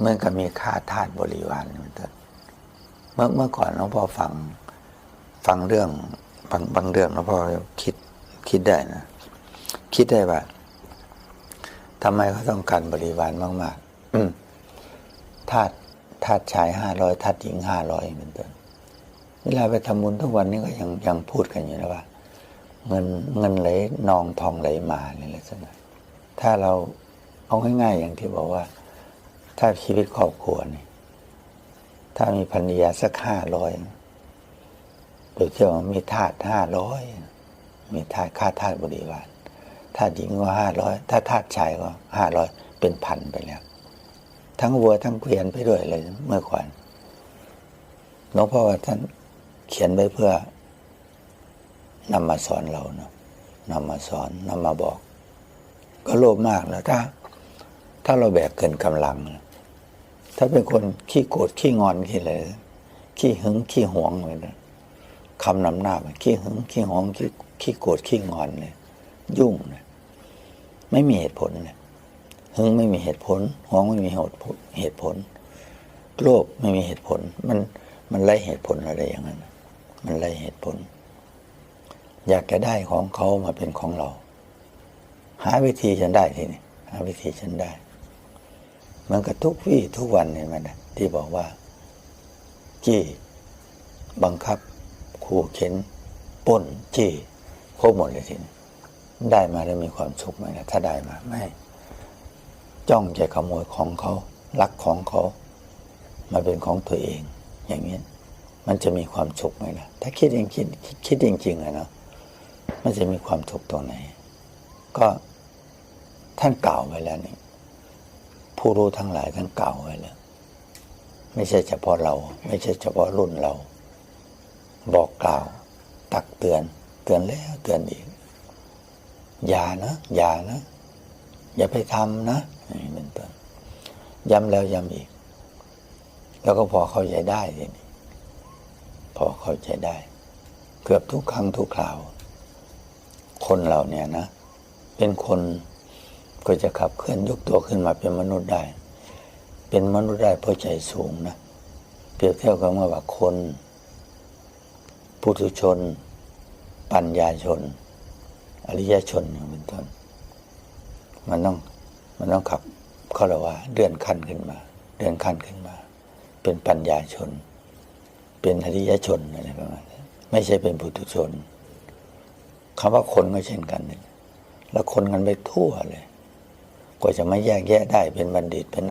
เมื่อนกับมีค่าทาสบริวารเหมือนกันเมื่อเมื่อก่อนหลวงพ่อฟังฟังเรื่องบางบางเรื่องหลวงพ่อคิดคิดได้นะ คิดได้ว่าทำไมเขาต้องการบริวารมากๆ อืมทาสทาสชายห้าร้อยทาสหญิงห้าร้อยเป็นต้นเวลาไปทำบุญทุกวันนี้ก็ยังยังพูดกันอยู่นะว่า เงินเงินไหลนองทองไหลมาในลักษณะถ้าเราเอาง่ายๆอย่างที่บอกว่า ถ้าชีวิตครอบครัวนี่ถ้ามีภรรยาสักห้าร้อยโดยเฉพาะมีทาสห้าร้อยมีทาสค่าทาสบริวารทาสหญิงก็ห้าร้อยถ้าทาสชายก็ห้าร้อยเป็นพันไปแล้ว ทั้งวัวทั้งเกวียนไปด้วยเลยเมื่อก่อนหลวงพ่อว่าท่านเขียนไว้เพื่อนำมาสอนเราเนาะนำมาสอนนำมาบอก ก็โลภมากแล้วถ้า ถ้าเราแบกเกินกำลังนะ ถ้าเป็นคนขี้โกรธขี้งอนขี้อะไรขี้หึงขี้หวงเลยนะคำนำหน้ามันขี้หึงขี้หวงขี้ขี้โกรธขี้งอนเลยยุ่งนะไม่มีเหตุผลเนี่ยหึงไม่มีเหตุผลหวงไม่มีเหตุผลเหตุผลโลภไม่มีเหตุผล มันมันไล่เหตุผลอะไรอย่างนั้น มันไล่เหตุผล อยากจะได้ของเขามาเป็นของเรา หาวิธีฉันได้ทีนี้หาวิธีฉันได้ มือนกับทุกวี่ทุกวันเห็นไหมนะที่บอกว่าจี้บังคับขู่เข็นปล้นจี้ครบหมดเลยทีนี้ได้มาแล้วมีความสุขไหมนะถ้าได้มาไม่จ้องจะขโมยของเขาลักของเขามาเป็นของตัวเอง อย่างนี้มันจะมีความสุขไหมนะถ้าคิดจริงคิดคิดจริงๆอะเนาะมันจะมีความสุขตรงไหน ก็ท่านกล่าวไว้แล้วนี่ ผู้รู้ทั้งหลายท่านกล่าไว้แล้วไม่ใช่เฉพาะเรา ไม่ใช่เฉพาะรุ่นเรา บอกกล่าว ตักเตือน เตือนแล้วเตือนอีก อย่านะอย่านะ อย่าไปทำนะนี้เป็นต้นย้ำแล้วย้ำอีก แล้วก็พอเข้าใจได้ทีนี้พอเข้าใจได้ เกือบทุกครั้งทุกคราว คนเราเนี่ยนะ เป็นคน ก็จะขับเคลื่อนยกตัวขึ้นมาเป็นมนุษย์ได้ เป็นมนุษย์ได้เพราะใจสูงนะเปรียบเทียบกับเมื่อว่าคนปุถุชน ปัญญาชน อริยชนอย่างเป็นต้นมันต้องมันต้องขับเขาเรียกว่าเลื่อนขั้นขึ้นมาเลื่อนขั้นขึ้นมา เป็นปัญญาชน เป็นอริยชนอะไรประมาณนั้ไม่ใช่เป็นปุถุชนคำว่าคนก็เช่นกันนี่แล้วคนกันไปทั่วเลย กว่าจะมาแยกแยะได้เป็นบัณฑิตเป็น